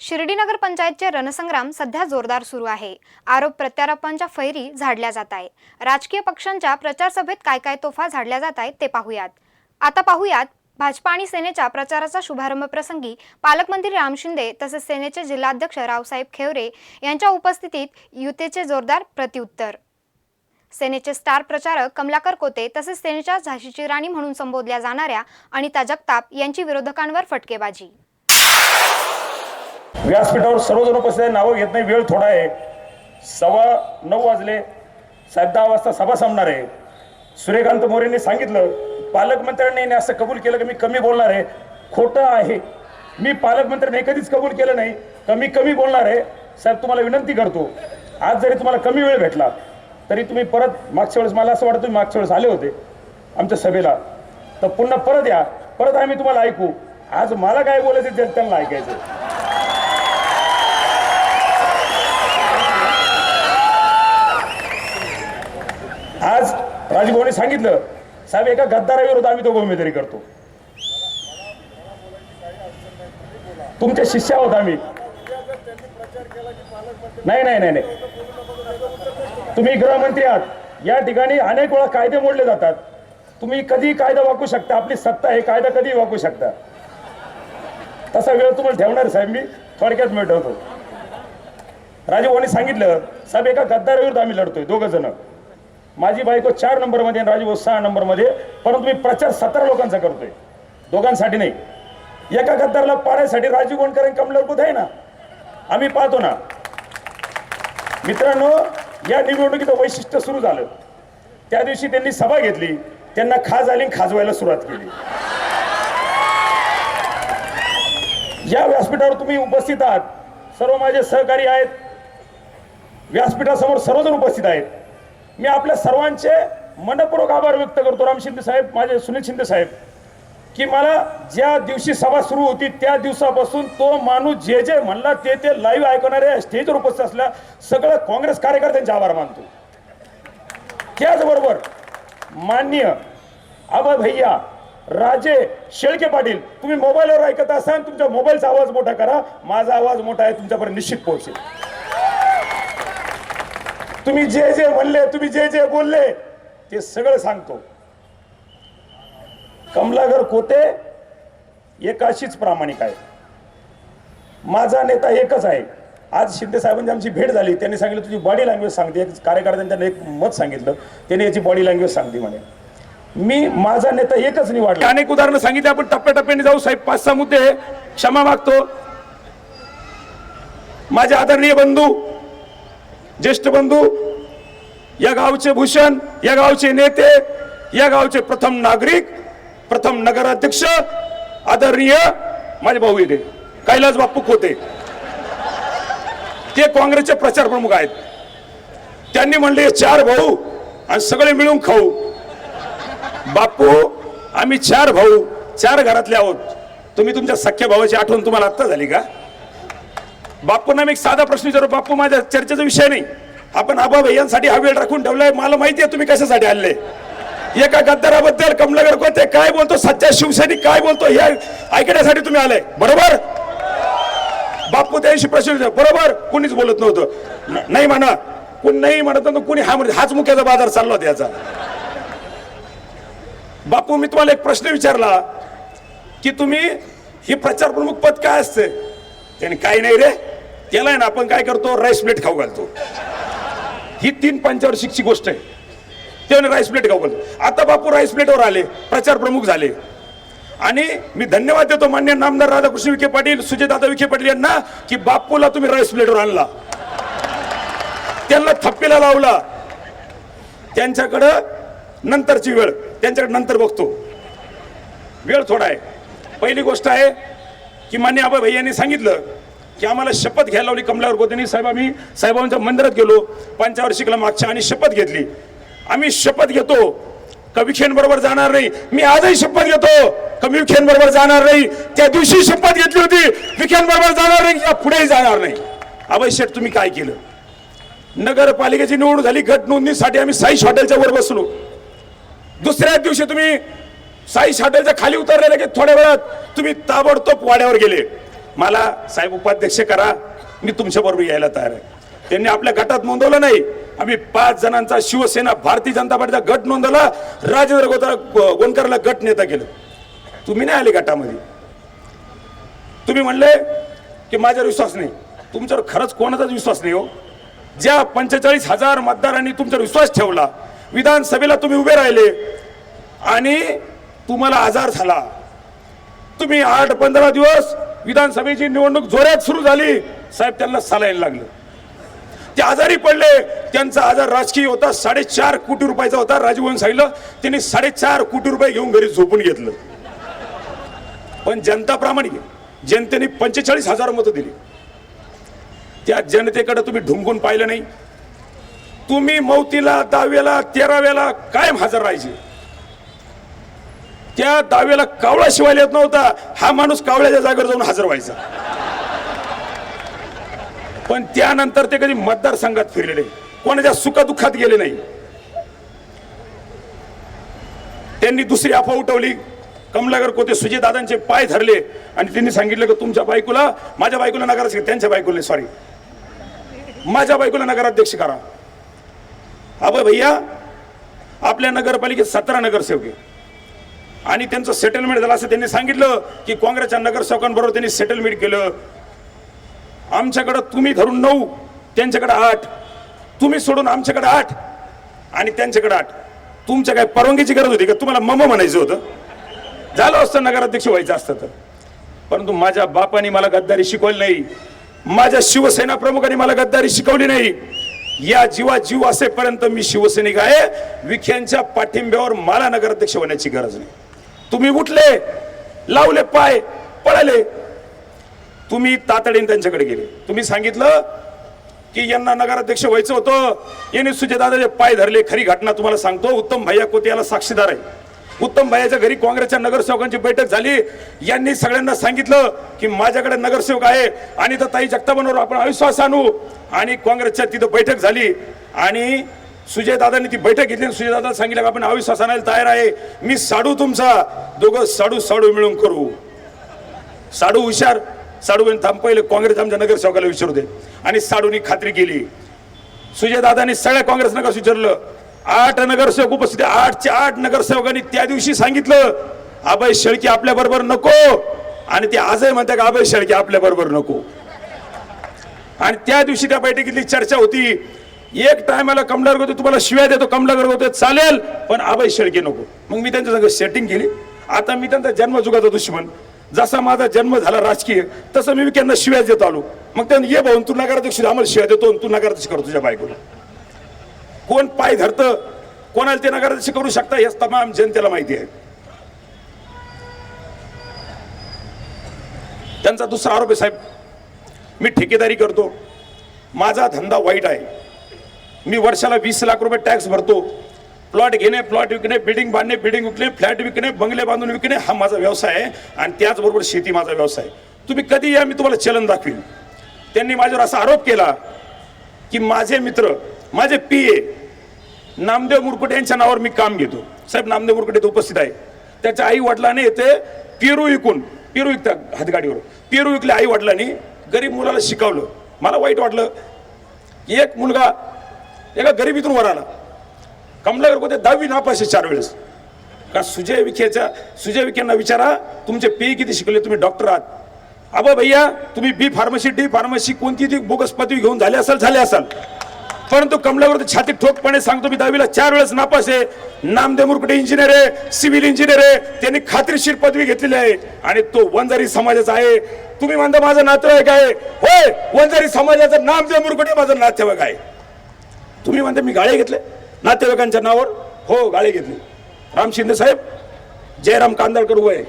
शिर्डी नगर पंचायतचे रणसंग्राम सध्या जोरदार सुरू आहे. आरोप प्रत्यारोपांच्या फैरी झाडल्या जात आहे राजकीय पक्षांच्या प्रचार सभेत काय काय तोफा झाडल्या जात आहेत ते पाहूयात. आता पाहूयात भाजपा आणि सेनेच्या प्रचाराचा शुभारंभ प्रसंगी पालकमंत्री राम शिंदे तसेच सेनेचे जिल्हाध्यक्ष रावसाहेब खेवरे यांच्या उपस्थितीत युतीचे जोरदार प्रत्युत्तर. सेनेचे स्टार प्रचारक कमलाकर कोते तसेच सेनेच्या झाशीची राणी म्हणून संबोधल्या जाणाऱ्या अनिता जगताप यांची विरोधकांवर फटकेबाजी. व्यासपीठावर सर्वजण उपस्थित आहे नावं घेत नाही वेळ थोडा आहे. सव्वा नऊ वाजले. साहेब दहा वाजता सभा संपणार आहे. सूर्यकांत मोरेंनी सांगितलं पालकमंत्र्यांनी असं कबूल केलं की मी कमी बोलणार आहे. खोटं आहे. मी पालकमंत्र्यांनी कधीच कबूल केलं नाही. तर मी कमी बोलणार आहे. साहेब तुम्हाला विनंती करतो. आज जरी तुम्हाला कमी वेळ भेटला तरी तुम्ही परत मागच्या वेळेस मला असं वाटतं तुम्ही मागच्या वेळेस आले होते आमच्या सभेला. तर पुन्हा परत या. परत आम्ही तुम्हाला ऐकू. आज मला काय बोलायचं ते त्यांना ऐकायचं राजभवने सांगितलं साहेब एका गद्दाराविरोधात आम्ही तो उमेदवारी करतो. तुमच्या शिष्य आहोत आम्ही. नाही नाही नाही नाही. तुम्ही गृहमंत्री आहात. या ठिकाणी अनेक वेळा कायदे मोडले जातात. तुम्ही कधी कायदा वाकू शकता. आपली सत्ता हे कायदा कधी वाकू शकता. तसा वेळ तुम्हाला ठेवणार साहेब मी. थोडक्यात मिळवतो राजभवने सांगितलं साहेब एका गद्दाराविरुद्ध आम्ही लढतोय दोघं जण. माझी बायको चार नंबरमध्ये आणि राजभाऊ सहा नंबरमध्ये परंतु मी प्रचार सतरा लोकांचा करतोय. दोघांसाठी नाही. एका गद्दारला पाण्यासाठी राजीव गोंडकर आणि कमला बुध आहे ना? आम्ही पाहतो ना. मित्रांनो या निवडणुकीचं वैशिष्ट्य सुरू झालं. त्या दिवशी त्यांनी सभा घेतली. त्यांना खाज आली खाजवायला सुरुवात केली. या व्यासपीठावर तुम्ही उपस्थित आहात. सर्व माझे सहकारी आहेत. व्यासपीठासमोर सर्वजण उपस्थित आहेत. मी आपल्या सर्वांचे मनपूर्वक आभार व्यक्त करतो. राम शिंदे साहेब माझे सुनील शिंदे साहेब की मला ज्या दिवशी सभा सुरू होती त्या दिवसापासून तो माणूस जे जे म्हणला ते ते लाईव्ह ऐकणारे स्टेजवर उपस्थित असल्या सगळं काँग्रेस कार्यकर्त्यांचे आभार मानतो. त्याचबरोबर मान्य आबा भैया राजे शेळके पाटील तुम्ही मोबाईलवर ऐकत असाल तुमच्या मोबाईलचा आवाज मोठा करा. माझा आवाज मोठा आहे तुमच्यापर्यंत निश्चित पोहोचेल. तुम्ही जे जे म्हणले तुम्ही जे जे बोलले ते सगळं सांगतो. कमलागर कोते एकाशीच प्रामाणिक आहे माझा नेता एकच आहे. आज शिंदे साहेबांची आमची भेट झाली त्यांनी सांगितलं तुझी बॉडी लँग्वेज सांगते. एक कार्यकर्त्यांनी त्यांना एक मत सांगितलं त्यांनी याची बॉडी लँग्वेज सांगते म्हणे. मी माझा नेता एकच निवडला. अनेक उदाहरणं सांगितले आपण टप्प्याटप्प्याने जाऊ साहेब पाच सहा मुद्दे क्षमा मागतो. माझे आदरणीय बंधू ज्येष्ठ बंधू या गावचे भूषण या गावचे नेते या गावचे प्रथम नागरिक प्रथम नगराध्यक्ष आदरणीय माझे भाऊ इथे कैलास बापू खोते. ते काँग्रेसचे प्रचार प्रमुख आहेत. त्यांनी म्हणले चार भाऊ आणि सगळे मिळून खाऊ. बापू आम्ही चार भाऊ चार घरातले आहोत. तुम्ही तुमच्या सख्या भावाची आठवण तुम्हाला आत्ता झाली का? बापूंना मी एक साधा प्रश्न विचारू. बापू माझ्या चर्चेचा विषय नाही. आपण आबा भैयांसाठी हा वेळ राखून ठेवलाय. मला माहिती आहे तुम्ही कशासाठी आले एका गद्दाराबद्दल कमलागर कोते काय बोलतो सच्चा शिवसैनिक काय बोलतो हे ऐकण्यासाठी तुम्ही आले. बरोबर? बापू त्याशी प्रश्न बरोबर? कुणीच बोलत नव्हतं. नाही म्हणा. कोण नाही म्हणत नव्हतं कुणी हा म्हणजे हाच मुख्याचा बाजार चालला होता याचा. बापू मी तुम्हाला एक प्रश्न विचारला की तुम्ही ही प्रचार प्रमुख पद काय असते? त्याने काही नाही रे. त्याला ना आपण काय करतो? राईस प्लेट खाऊ घालतो. ही तीन पंचवर्षिकची गोष्ट आहे. त्याने राईस प्लेट खाऊ घालतो. आता बापू राईस प्लेटवर आले प्रचार प्रमुख झाले. आणि मी धन्यवाद देतो मान्य नामदार राधाकृष्ण विखे पाटील सुजयदादा विखे पाटील यांना की बापूला तुम्ही राईस प्लेटवर आणला. त्यांना थप्पीला लावला. त्यांच्याकडं नंतरची वेळ. त्यांच्याकडे नंतर बघतो. वेळ थोडा आहे. पहिली गोष्ट आहे की मान्य आबा भैयांनी सांगितलं की आम्हाला शपथ घ्यायला लावली कमलावर गोदनी. साहेब आम्ही साहेबांच्या मंदिरात गेलो पंचावार्षिकला मागच्या आणि शपथ घेतली. आम्ही शपथ घेतो कविखेन बरोबर जाणार नाही. मी आजही शपथ घेतो कमी विखेन बरोबर जाणार नाही. त्या दिवशी शपथ घेतली होती विखेन बरोबर जाणार नाही किंवा पुढेही जाणार नाही. अभय शेठ तुम्ही काय केलं? नगरपालिकेची निवडणूक झाली गट नोंदणीसाठी आम्ही साईश हॉटेलच्या वर बसलो. दुसऱ्याच दिवशी तुम्ही साईश हॉटेलच्या खाली उतरले की थोड्या वेळात. तुम्ही ताबडतोब वाड्यावर गेले. मला साहेब उपाध्यक्ष करा मी तुमच्याबरोबर यायला तयार आहे. त्यांनी आपल्या गटात नोंदवलं नाही. आम्ही पाच जणांचा शिवसेना भारतीय जनता पार्टीचा गट नोंदवला राजेंद्र गोता गोंदकरला गट नेता केलं. तुम्ही नाही आले गटामध्ये. तुम्ही म्हणले की माझ्यावर विश्वास नाही. तुमच्यावर खरंच कोणाचाच विश्वास नाही हो. ज्या पंचेचाळीस हजार मतदारांनी तुमच्यावर विश्वास ठेवला विधानसभेला तुम्ही उभे राहिले आणि तुम्हाला आजार झाला. तुम्ही आठ पंधरा दिवस विधानसभेची निवडणूक जोरात सुरू झाली साहेब त्यांना सलाईन लागलं. ते आजारी पडले त्यांचा आजार राजकीय होता साडेचार कोटी रुपयाचा होता राजभवन सांगितलं त्यांनी साडेचार कोटी रुपये घेऊन घरी झोपून घेतलं. पण जनता प्रामाणिक जनतेने पंचेचाळीस हजार मतं दिली. त्या जनतेकडे तुम्ही ढुंकून पाहिलं नाही. तुम्ही मौतीला दहाव्याला तेराव्याला कायम हजर राहायचे. त्या दाव्याला कावळा शिवायला येत नव्हता. हा माणूस कावळ्याच्या जागेवर जाऊन हजर व्हायचा. पण त्यानंतर ते कधी मतदारसंघात फिरलेले कोणाच्या सुखादुःखात गेले नाही. त्यांनी दुसरी अफवा उठवली. कमलागर कोते सुजय दादांचे पाय धरले. आणि त्यांनी सांगितलं की तुमच्या बायकोला माझ्या बायकोला नगराध्यक्ष त्यांच्या बायकोला सॉरी माझ्या बायकोला नगराध्यक्ष करा. अबे भैया आपल्या नगरपालिकेत सतरा नगरसेवक आहे आणि त्यांचं सेटलमेंट झालं असं त्यांनी सांगितलं की काँग्रेसच्या नगरसेवकांबरोबर त्यांनी सेटलमेंट केलं. आमच्याकडं तुम्ही धरून नऊ त्यांच्याकडे आठ. तुम्ही सोडून आमच्याकडे आठ आणि त्यांच्याकडे आठ. तुमच्या काय परवानगीची गरज होती का? तुम्हाला मम म्हणायचं होतं. झालं असतं नगराध्यक्ष व्हायचं असतं तर. परंतु माझ्या बापाने मला गद्दारी शिकवली नाही. माझ्या शिवसेना प्रमुखांनी मला गद्दारी शिकवली नाही. या जीवा जीव असेपर्यंत मी शिवसैनिक आहे. विख्यांच्या पाठिंब्यावर मला नगराध्यक्ष होण्याची गरज नाही. तुम्ही उठले लावले पाय पळाले. तुम्ही तातडीने त्यांच्याकडे गेले. तुम्ही सांगितलं की यांना नगराध्यक्ष व्हायचं होतं. यांनी सुजयदादाचे पाय धरले. खरी घटना तुम्हाला सांगतो. उत्तम भैया कोते याला साक्षीदार आहे. उत्तम भैयाच्या घरी काँग्रेसच्या नगरसेवकांची बैठक झाली. यांनी सगळ्यांना सांगितलं की माझ्याकडे नगरसेवक आहे आणि तर ताई जगतापांवर आपण अविश्वास आणू. आणि काँग्रेसच्या तिथं बैठक झाली. आणि सुजयदादांनी ती बैठक घेतली आणि सुजयदादा सांगितलं की आपण अविश्वास आणायला तयार आहे. मी साडू तुमचा दोघं साडू साडू मिळून करू. साडू हुशार साडू थांब पहिले काँग्रेस आमच्या नगरसेवकाला विचारू दे. आणि साडूनी खात्री केली. सुजयदादांनी सगळ्या काँग्रेस नगर विचारलं. आठ नगरसेवक उपस्थित आठच्या आठ नगरसेवकांनी त्या दिवशी सांगितलं अभय शेळके आपल्या बरोबर नको. आणि ते आजही म्हणतात का अभय शेळके आपल्या बरोबर नको. आणि त्या दिवशी त्या बैठकीतली चर्चा होती. एक टायमाला कमलार होते तुम्हाला शिव्या देतो कमलागर होते चालेल. पण आबाई शेळके नको. मग मी त्यांच्या संग सेटिंग केली. आता मी त्यांचा जन्मजुगाचा दुश्मन. जसा माझा जन्म झाला राजकीय तसं मी त्यांना शिव्या देत आलो. मग त्यांना ये भाऊन तू नकाराध्यक्ष आम्हाला शिव्या देतो तू नकाराध्यक्ष करतो तुझ्या बायकोला. कोण पाय धरतं कोणाला ते नकाराध्यक्ष करू शकता हेच तमाम जनतेला माहिती आहे. त्यांचा दुसरा आरोप आहे साहेब मी ठेकेदारी करतो. माझा धंदा वाईट आहे. मी वर्षाला वीस लाख रुपये टॅक्स भरतो. प्लॉट घेणे प्लॉट विकणे बिल्डिंग बांधणे बिल्डिंग विकणे फ्लॅट विकणे बंगले बांधून विकणे हा माझा व्यवसाय आहे आणि त्याचबरोबर शेती माझा व्यवसाय आहे. तुम्ही कधी या मी तुम्हाला चलन दाखवीन. त्यांनी माझ्यावर असा आरोप केला की माझे मित्र माझे पी ए नामदेव मुरकुटे यांच्या नावावर मी काम घेतो. साहेब नामदेव मुरकुटे इथे उपस्थित आहे. त्याच्या आई वडिलांनी येते पेरू विकून पेरू विकतात हातगाडीवर. पेरू विकले आई वडिलांनी गरीब मुलाला शिकवलं. मला वाईट वाटलं. एक मुलगा एका गरिबीतून वर आला. कमलागर होते दहावी नापास आहे चार वेळेस. का सुजय विखेच्या सुजय विखेंना विचारा तुमचे पे किती शिकले तुम्ही डॉक्टर आहात. अबा भैया तुम्ही बी फार्मसी डी फार्मसी कोणती ती बोगस पदवी घेऊन झाले असाल झाले असाल. परंतु कमलावर छाती ठोकपणे सांगतो मी दहावीला चार वेळेस नापास आहे. नामदेव मुरकुटे इंजिनियर आहे सिव्हिल इंजिनियर आहे त्यांनी खात्रीशीर पदवी घेतलेली आहे. आणि तो वंजारी समाजाचा आहे. तुम्ही म्हणता माझं नातेवाईक आहे. होय वंजारी समाजाचं नामदेव मुरकुटे माझं नातेवाईक आहे. तुम्ही म्हणता मी गाळे घेतले? नातेवाईकांच्या नावावर? हो गाळे घेतले. राम शिंदे साहेब जयराम कांदळकर वय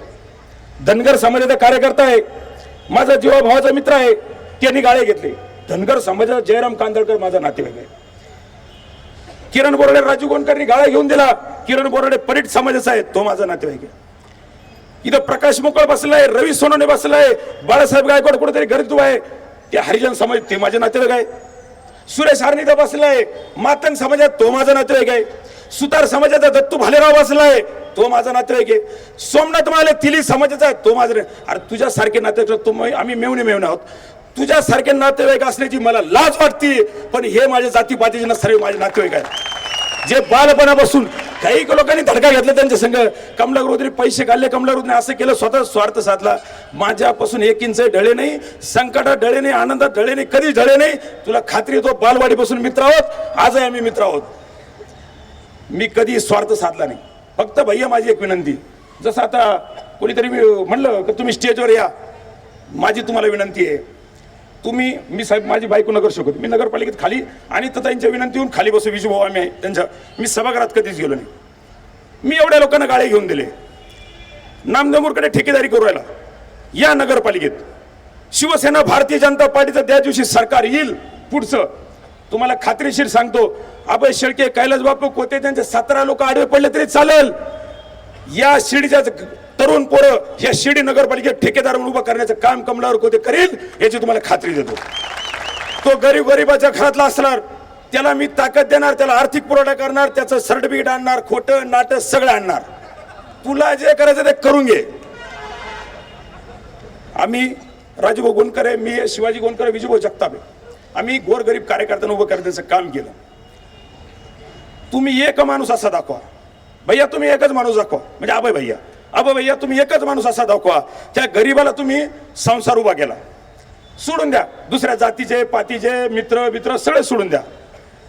धनगर समाजाचा कार्यकर्ता आहे. माझा जीवा भावाचा मित्र आहे. त्यांनी गाळे घेतले. धनगर समाजाचा जयराम कांदळकर माझा नातेवाईक आहे. किरण बोराडे राजू गोंडकरनी गाळा घेऊन दिला. किरण बोराडे परीट समाजाचा आहे. तो माझा नातेवाईक आहे. इथं प्रकाश मोकळ बसलाय रवी सोनवणे बसलाय बाळासाहेब गायकवाड कुठेतरी घरी तू आहे. ते हरिजन समाज ते माझे नातेवाईक आहे. सुरेश हार्निदा बसलाय. मातंग समाजात तो माझा नातेवाईक आहे. सुतार समाजाचा दत्तू भालेराव बसलाय. तो माझा नातेवाईक आहे. सोमनाथ माले तिली समाजाचा आहे. तो माझा नाही. अरे तुझ्यासारखे नातेवाईक तो आम्ही मेवणे मेवणे आहोत. तुझ्यासारखे नातेवाईक असण्याची मला लाज वाटते. पण हे माझे जातीपातीचे ना सर्व माझे नातेवाईक आहेत. जे बालपणापासून काही लोकांनी धडका घेतला त्यांच्या संघ कमलागृहने पैसे काढले कमलागृहने असं केलं स्वतः स्वार्थ साधला. माझ्यापासून एक इंच ढळे नाही संकटात ढळे नाही आनंदात ढळे नाही कधी ढळे नाही. तुला खात्री येतो बालवाडीपासून मित्र आहोत? आजही आम्ही मित्र आहोत. मी कधी स्वार्थ साधला नाही. फक्त भैया माझी एक विनंती. जसं आता कोणीतरी मी म्हणलं की तुम्ही स्टेजवर या? माझी तुम्हाला विनंती आहे. तुम्ही मी साहेब माझी बायको नगर शकत मी नगरपालिकेत खाली आणि तर त्यांच्या येऊन खाली बसू विजू भाऊ आम्ही आहे. त्यांच्या मी सभागृहात कधीच गेलो नाही. मी एवढ्या लोकांना गाळे घेऊन दिले. नामदेमूरकडे ठेकेदारी करू राहिला. या नगरपालिकेत शिवसेना भारतीय जनता पार्टीचं त्या दिवशी सरकार येईल पुढचं. तुम्हाला खात्रीशीर सांगतो अभय शेळके कैलास बापू कोते त्यांचे सतरा लोक आडवे पडले तरी चालेल. या शिडीच्या तरुण पोरं या शिर्डी नगरपालिकेत ठेकेदार म्हणून उभं करण्याचं काम कमलावर कोते करेल याची तुम्हाला खात्री देतो. तो गरीब गरीबाच्या घरातला असणार त्याला मी ताकद देणार त्याला आर्थिक पुरवठा करणार त्याचं सर्टिफिकेट आणणार खोटं नाटक सगळं आणणार. तुला जे करायचं ते करून घे. आम्ही राजूभाऊ गोंडकरे मी शिवाजी गोंडकरे विजूभाऊ जगताप. आम्ही गोरगरीब कार्यकर्त्यांना उभं करण्याचं काम केलं. तुम्ही एक माणूस असा दाखवा. भैया तुम्ही एकच माणूस दाखवा. म्हणजे आबा भैया. आबा भैया तुम्ही एकच माणूस असा दाखवा त्या गरीबाला तुम्ही संसार उभा केला. सोडून द्या. दुसऱ्या जातीचे पातीचे मित्र मित्र सगळे सोडून द्या.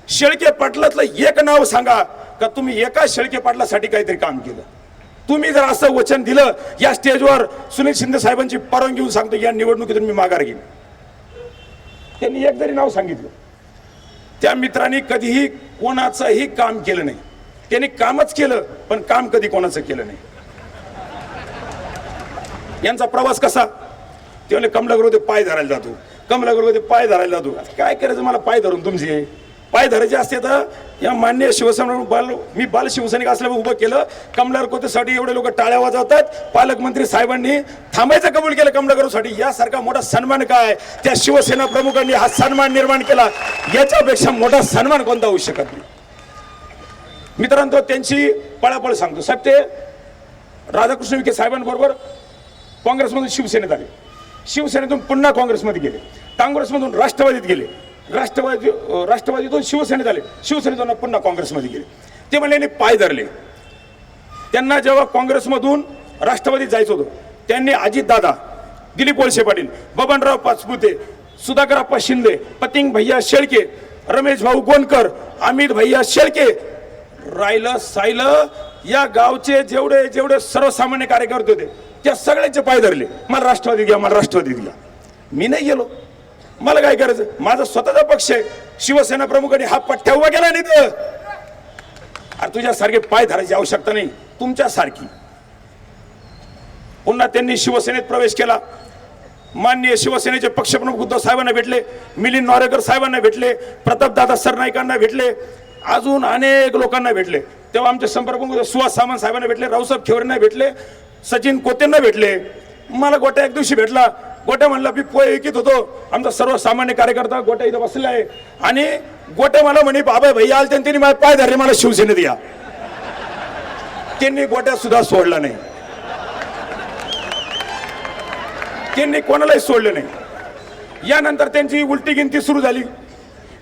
शेळके पाटलातलं एक नाव सांगा का तुम्ही एका शेळके पाटलासाठी काहीतरी काम केलं? तुम्ही जर असं वचन दिलं या स्टेजवर सुनील शिंदे साहेबांची परवानगी घेऊन सांगतो या निवडणुकीतून मी माघार घेईन. त्यांनी एक जरी नाव सांगितलं त्या मित्रांनी कधीही कोणाचंही काम केलं नाही. त्यांनी कामच केलं पण काम कधी कोणाचं केलं नाही. यांचा प्रवास कसा? ते म्हणजे कमलागृह पाय धरायला जातो. कमलागृह पाय धरायला जातो. आता काय करायचं मला पाय धरून तुमचे? पाय धरायचे असते तर या मान्य शिवसेना बाल मी बाल शिवसैनिक असल्यामुळे उभं केलं. कमलागृहसाठी एवढे लोक टाळ्या वाजवतात पालकमंत्री साहेबांनी थांबायचं कबूल केलं कमलागृहसाठी यासारखा मोठा सन्मान काय? त्या शिवसेना प्रमुखांनी हा सन्मान निर्माण केला. याच्यापेक्षा मोठा सन्मान कोणता होऊ शकत नाही? मित्रांनो त्यांची पळापळ सांगतो. साहेब ते राधाकृष्ण विखे साहेबांबरोबर काँग्रेसमधून शिवसेनेत आले. शिवसेनेतून पुन्हा काँग्रेसमध्ये गेले. काँग्रेसमधून राष्ट्रवादीत गेले. राष्ट्रवादी राष्ट्रवादीतून शिवसेनेत आले. शिवसेनेतून पुन्हा काँग्रेसमध्ये गेले. ते म्हणले यांनी पाय धरले. त्यांना जेव्हा काँग्रेसमधून राष्ट्रवादीत जायचं होतं त्यांनी अजितदादा दिलीप वळसे पाटील बबनराव पाचपुते सुधाकरप्पा शिंदे पतिंग भैया शेळके रमेश भाऊ गोनकर अमित भैया शेळके राहिलं सायलं या गावचे जेवढे जेवढे सर्वसामान्य कार्यकर्ते होते त्या सगळ्यांचे पाय धरले. मला राष्ट्रवादीत घ्या मला राष्ट्रवादीत घ्या. मी नाही गेलो. मला काय करायचं? माझा स्वतःचा पक्ष आहे. शिवसेना प्रमुखांनी हा पठ्ठ्या उभा केला नाही तर. अरे तुझ्यासारखे पाय धरायची आवश्यकता नाही. तुमच्यासारखी. पुन्हा त्यांनी शिवसेनेत प्रवेश केला. माननीय शिवसेनेचे पक्षप्रमुख उद्धव साहेबांना भेटले. मिलिंद नॉरेकर साहेबांना भेटले. प्रतापदादा सरनाईकांना भेटले. अजून अनेक लोकांना भेटले. तेव्हा आमचे संपर्क सुहास सामंत साहेबांना भेटले. रावसाहेब खेवरेंना भेटले. सचिन कोतेंना भेटले. मला गोट्या एक दिवशी भेटला. गोट्या म्हणला मी पोहे विकत होतो. आमचा सर्वसामान्य कार्यकर्ता गोट्या इथं बसलेला आहे. आणि गोट्या मला म्हणे बाबा भाई आल त्यांनी मला पाय धरले मला शिवसेनेत या. त्यांनी गोट्या सुद्धा सोडला नाही. त्यांनी कोणालाही सोडलं नाही. यानंतर त्यांची उलटी गिनती सुरू झाली.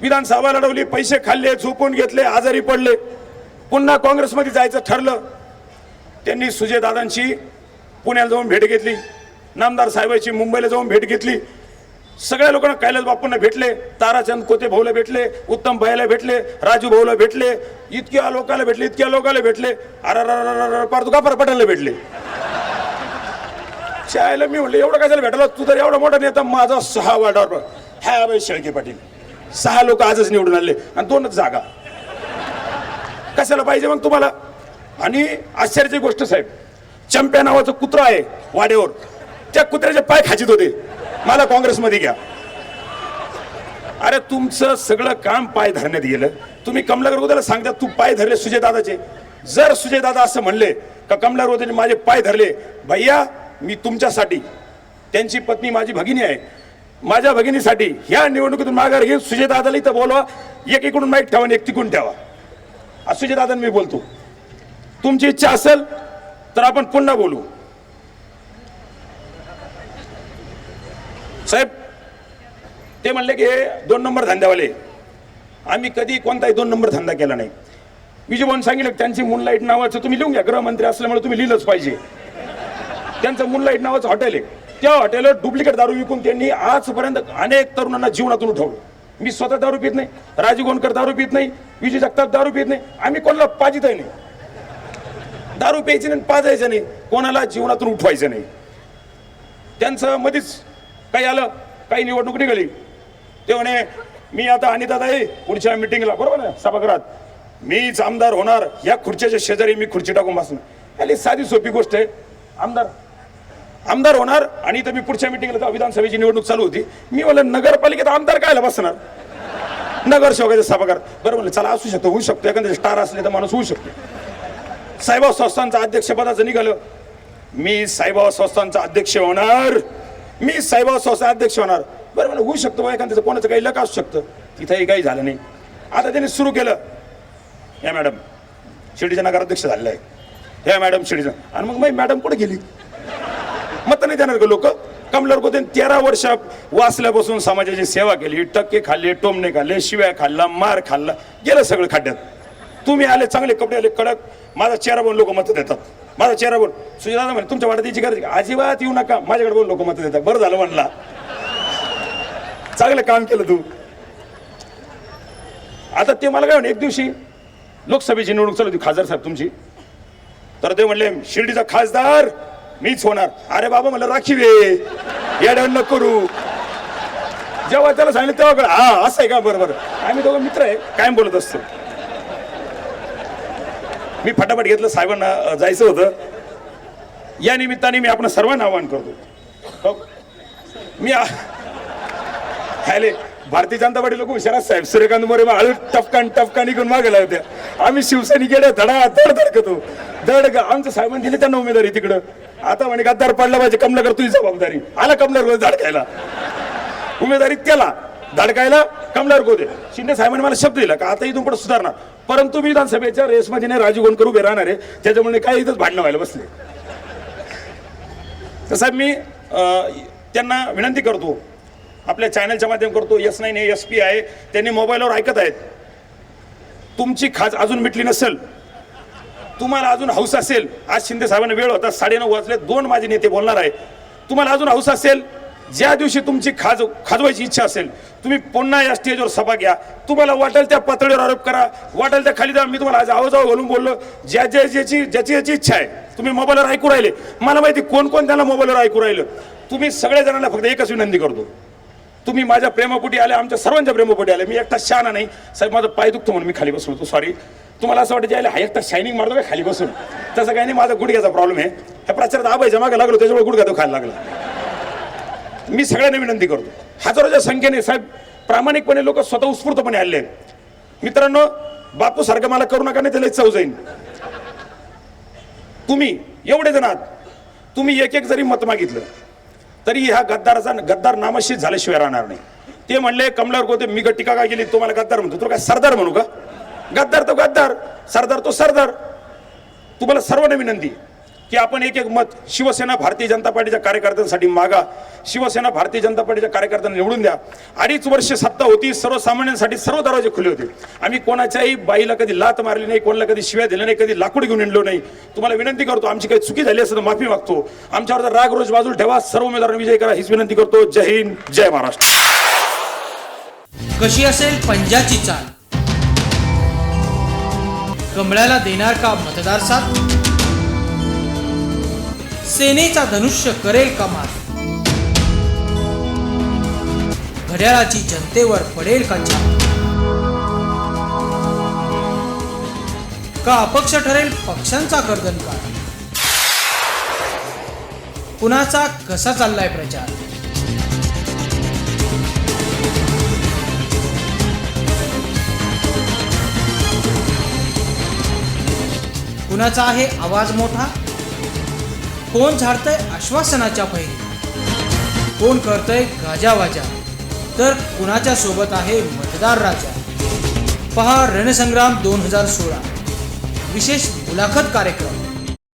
विधानसभा लढवली पैसे खाल्ले झोपून घेतले आजारी पडले. पुन्हा काँग्रेसमध्ये जायचं ठरलं. त्यांनी सुजयदादांची पुण्याला जाऊन भेट घेतली नामदार साहेबांची मुंबईला जाऊन भेट घेतली. सगळ्या लोकांना कैलास बापूंना भेटले ताराचंद कोते भाऊला भेटले उत्तम भाईला भेटले राजू भाऊला भेटले इतक्या लोकांना भेटले इतक्या लोकांना भेटले अरे पार तू का भेटले. शाळेला मी म्हणले एवढं कशाला भेटला तू तर एवढा मोठा नेता माझा सहा वार्डावर ह्या बाई शेळके पाटील. सहा लोक आजच निवडून आले आणि दोनच जागा. कशाला पाहिजे मग तुम्हाला? आणि आश्चर्याची गोष्ट साहेब चंप्या नावाचं कुत्रा आहे वाड्यावर. त्या कुत्र्याचे पाय खाचित होते. मला काँग्रेसमध्ये घ्या. अरे तुमचं सगळं काम पाय धरण्यात गेलं. तुम्ही कमलाकर उद्याला सांगता तू पाय धरले सुजयदादाचे. जर सुजयदादा असं म्हणले का कमलाकर गरगोदाने माझे पाय धरले? भैया मी तुमच्यासाठी त्यांची पत्नी माझी भगिनी आहे. माझ्या भगिनीसाठी ह्या निवडणुकीतून माघार घेऊन सुजय दादाला इथं बोलवा. एक इकडून माईक ठेवा आणि एक तिकडून ठेवा. आज सुजय दादा मी बोलतो. तुमची इच्छा असेल तर आपण पुन्हा बोलू. साहेब ते म्हणले की हे दोन नंबर धंद्यावाले आम्ही कधी कोणताही दोन नंबर धंदा केला नाही. विजयभवन सांगितलं त्यांची मुनलाईट नावाचं तुम्ही लिहून घ्या. गृहमंत्री असल्यामुळे तुम्ही लिहिलंच पाहिजे. त्यांचं मुनलाईट नावाचं हॉटेल आहे. त्या हॉटेलवर डुप्लिकेट दारू विकून त्यांनी आजपर्यंत अनेक तरुणांना जीवनातून उठवलं. मी स्वतः दारू पित नाही राजू गोंडकर दारू पित नाही विजय जगताप दारू पित नाही. आम्ही कोणाला पाजितही नाही. दारू प्यायची नाही पाजायचं नाही कोणाला जीवनातून उठवायचं नाही. त्यांचं मध्येच काही आलं काही निवडणूक निघाली. ते म्हणे मी आता आणि दादा आहे पुढच्या मिटिंगला बरोबर ना सभागृहात. मीच आमदार होणार या खुर्च्याच्या शेजारी मी खुर्ची टाकून बसणार. याली साधी सोपी गोष्ट आहे. आमदार आमदार होणार आणि तर मी पुढच्या मिटिंगला तेव्हा विधानसभेची निवडणूक चालू होती. मी मला नगरपालिकेत आमदार कायला बसणार? नगरसेवकाचा सभागार बरं म्हणलं चला असू शकतो होऊ शकतो. एखाद्या स्टार असले तर माणूस होऊ शकतो. साईबाब संस्थांचं अध्यक्षपदाचं निघालं. मी साईबाबा संस्थांचा अध्यक्ष होणार. मी साईबाबा संस्था अध्यक्ष होणार. बरं मला होऊ शकतो बा एखाद्याचं कोणाचं काही लक असू शकतं. तिथंही काही झालं नाही. आता त्यांनी सुरू केलं. या मॅडम शिर्डीच्या नगराध्यक्ष झालेलं आहे या मॅडम शिर्डीचं. आणि मग मी मॅडम कुठे गेली? मत नाही देणार का लोक? कमलर गोते तेरा वर्ष वाचल्यापासून समाजाची सेवा केली. टक्के खाल्ले टोमणे खाल्ले शिव्या खाल्ला मार खाल्ला गेलं सगळं खड्ड्यात. तुम्ही आले चांगले कपडे आले कडक. माझा चेहरा बघून लोक मत देतात. माझा चेहरा बघून. सुजाता म्हणे तुमच्या वाड्यात याची गरज अजिबात येऊ नका. माझ्याकडे बघून लोक मत देतात. बरं झालं म्हणला. चांगलं काम केलं तू. आता ते मला काय म्हणे एक दिवशी लोकसभेची निवडणूक चालू होती खासदार साहेब तुमची. तर ते म्हणले शिर्डीचा खासदार मीच होणार. अरे बाबा म्हणलं राखीव आहे येड्यावर नको करू. जेव्हा त्याला सांगितलं तेव्हा कळलं, हा असं आहे का? बरोबर आम्ही दोघं मित्र आहे कायम बोलत असतो. मी फटाफट घेतलं साहेबांना जायचं होतं. या निमित्ताने मी आपण सर्वांना आवाहन करतो. हो. मी हॅले भारतीय जनता पार्टी लोक हुशार साहेब. सूर्यकांत मोरे आळू टपकान टपकान इकडून मागायला होत्या आम्ही शिवसेनेकडे धडा धड धडकतो. धड आमच्या साहेबांनी दिली त्यांना उमेदवारी तिकडं. आता म्हणे गद्दार पडला पाहिजे कमलाकर तुझी जबाबदारी. आला कमलाकर धडकायला उमेदवारी त्याला. धडकायला कमलावर गोदे. शिंदे साहेबांनी मला शब्द दिला का आता इथून पुढे सुधारणार परंतु मी विधानसभेच्या रेसमध्ये नाही राजू गोंडकर उभे राहणार आहे. त्याच्यामुळे काय इथंच भांडणं व्हायला बसले. तर साहेब मी त्यांना विनंती करतो. आपल्या चॅनलच्या माध्यम करतो. एस नाईन एस पी आहे. त्यांनी मोबाईलवर ऐकत आहेत. तुमची खाज अजून मिटली नसेल. तुम्हाला अजून हौस असेल. आज शिंदे साहेबांना वेळ होता. साडेनऊ वाजले. दोन माझे नेते बोलणार आहे. तुम्हाला अजून हौस असेल. ज्या दिवशी तुमची खाज खाजवायची इच्छा असेल तुम्ही पुन्हा या स्टेजवर सभा घ्या. तुम्हाला वाटेल त्या पातळीवर आरोप करा. वाटेल त्या खाली जा. मी तुम्हाला आज आवाजावर घालून बोललो. ज्या ज्या ज्याची ज्याची ज्याची इच्छा आहे तुम्ही मोबाईलवर ऐकू राहिले. मला माहिती कोण कोण त्यांना मोबाईलवर ऐकू राहिलं. तुम्ही सगळ्या जणांना फक्त एकच विनंती करतो. तुम्ही माझ्या प्रेमापोटी आले आमच्या सर्वांच्या प्रेमापोटी आले. मी एकटा शहाणा नाही. साहेब माझं पाय दुखतो म्हणून मी खाली बसलो होतो. सॉरी तुम्हाला असं वाटतं जायला हा एकटा शायनिंग मारतो का? खाली बसून. तसं काही नाही. माझा गुडघ्याचा प्रॉब्लेम आहे. ह्या प्रचारात आबायच्या मागे लागलो त्याच्यामुळे गुडघा तो खायला लागला. मी सगळ्यांना विनंती करतो. हजारोच्या संख्येने साहेब प्रामाणिकपणे लोक स्वतः उत्स्फूर्तपणे आले आहेत. मित्रांनो बापू सारखं मला करू नका नाही त्याला चव जाईन. तुम्ही एवढे जण आहात. तुम्ही एक एक जरी मत मागितलं तरी ह्या गद्दाराचा गद्दार नामशीत झाल्याशिवाय राहणार नाही. ते म्हणले कमलावर गोते मी ग टीका काय केली? तुम्हाला गद्दार म्हणतो. तुला काय सरदार म्हणू का? गद्दार तो गद्दार सरदार तो सरदार. तुम्हाला सर्वांना विनंती की आपण एक एक मत शिवसेना भारतीय जनता पार्टीच्या कार्यकर्त्यांसाठी मागा. शिवसेना भारतीय जनता पार्टीच्या कार्यकर्त्यांना निवडून द्या. अडीच वर्ष सत्ता होती सर्वसामान्यांसाठी सर्व दरवाजे खुले होते. आम्ही कोणाच्याही बाईला कधी लात मारली नाही कोणाला कधी शिव्या दिल्या नाही कधी लाकूड घेऊन येणलो नाही. तुम्हाला विनंती करतो आमची काही चुकी झाली असेल तर माफी मागतो. आमच्यावर राग रोज बाजूला ठेवा सर्व उमेदवारांना विजय करा हीच विनंती करतो. जय हिंद जय महाराष्ट्र. कशी असेल पंजाची चाल? कमळाला देणार का मतदार साथ सेनेचा धनुष्य करेल का घड्याळाची जनतेवर पडेल का छाप? का अपक्ष ठरेल पक्षांचा गर्दनकार कुणाचा कसा चाललाय प्रचार? कुणाचा आहे आवाज मोठा? कोण झाडतंय आश्वासनाच्या पहिली? कोण करतंय गाजावाजा? तर कुणाच्या सोबत आहे मतदार राजा? पहा रणसंग्राम दोन हजार सोळा. विशेष मुलाखत कार्यक्रम.